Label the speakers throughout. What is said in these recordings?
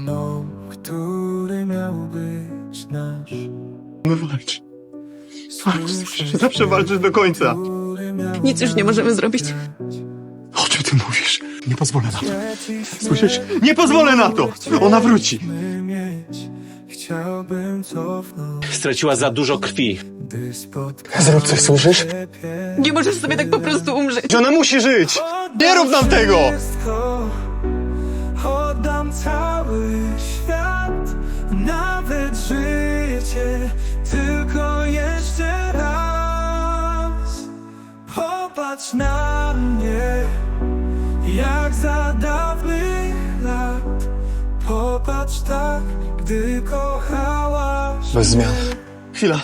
Speaker 1: mną, który miał być nasz.
Speaker 2: Wywalcz. Zawsze walczysz do końca.
Speaker 3: Nic już nie możemy zrobić.
Speaker 2: O czym ty mówisz? Nie pozwolę na to. Słyszysz? Nie pozwolę na to! Ona wróci.
Speaker 1: mieć. Chciałbym cofnąć,
Speaker 4: Straciła za dużo krwi.
Speaker 1: gdy
Speaker 2: Zrób coś, słyszysz?
Speaker 3: Nie możesz sobie tak po prostu umrzeć.
Speaker 2: Ona musi żyć! Nie rób nam tego!
Speaker 1: wszystko. Oddam cały świat, nawet życie, tylko jeszcze raz. Popatrz na mnie, jak za dawnych lat. Popatrz tak, gdy kochałaś.
Speaker 2: Bez zmian. Chwila.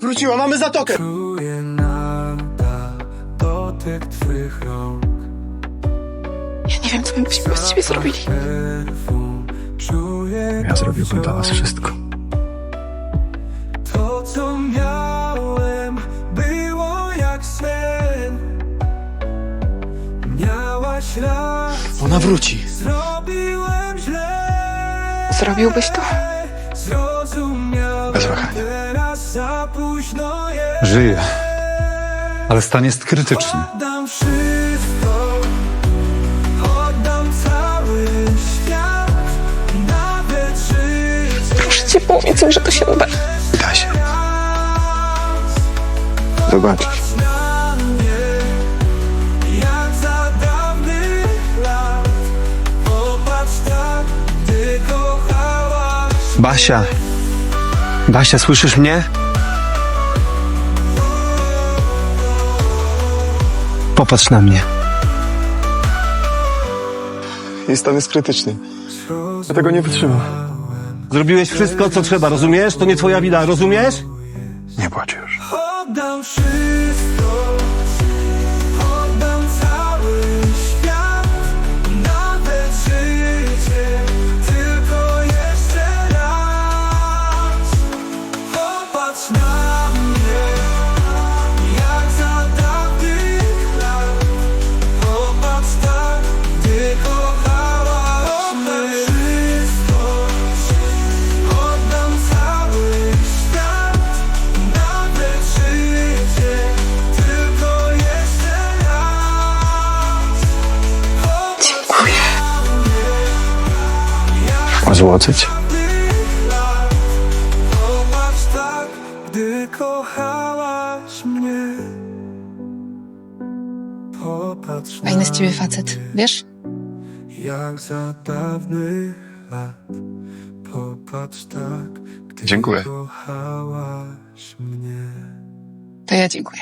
Speaker 2: Wróciła, mamy zatokę!
Speaker 1: Czuję nadal dotyk twych rąk.
Speaker 3: Wiem, co my byśmy bez ciebie zrobili.
Speaker 2: Ja zrobiłbym dla was wszystko.
Speaker 1: To, co miałem, było jak sen. Miałaś rację,
Speaker 2: Ona wróci.
Speaker 1: zrobiłem źle.
Speaker 3: Zrobiłbyś to?
Speaker 1: Zrozumiałem,
Speaker 2: Bez wahania.
Speaker 1: teraz za późno jest.
Speaker 5: Żyje, ale stan jest krytyczny.
Speaker 3: Powiedz mi, że to się uda.
Speaker 2: Da się. Zobaczysz.
Speaker 1: na mnie, jak za dawnych lat. Popatrz tak, gdy kochałaś.
Speaker 6: Basia. Basia, słyszysz mnie? Popatrz na mnie.
Speaker 2: Jej stan jest krytyczny. Ja tego nie wytrzymam.
Speaker 4: Zrobiłeś wszystko, co trzeba, rozumiesz? To nie twoja wina, rozumiesz?
Speaker 2: Nie płacz już.
Speaker 1: Oddam wszystko,
Speaker 2: złoczyć?
Speaker 1: Popatrz tak, gdy kochałaś mnie. Popatrz
Speaker 3: Fajny z ciebie facet, wiesz?
Speaker 1: jak za dawnych lat. Popatrz tak, gdy
Speaker 2: Dziękuję.
Speaker 1: kochałaś mnie.
Speaker 3: To ja dziękuję.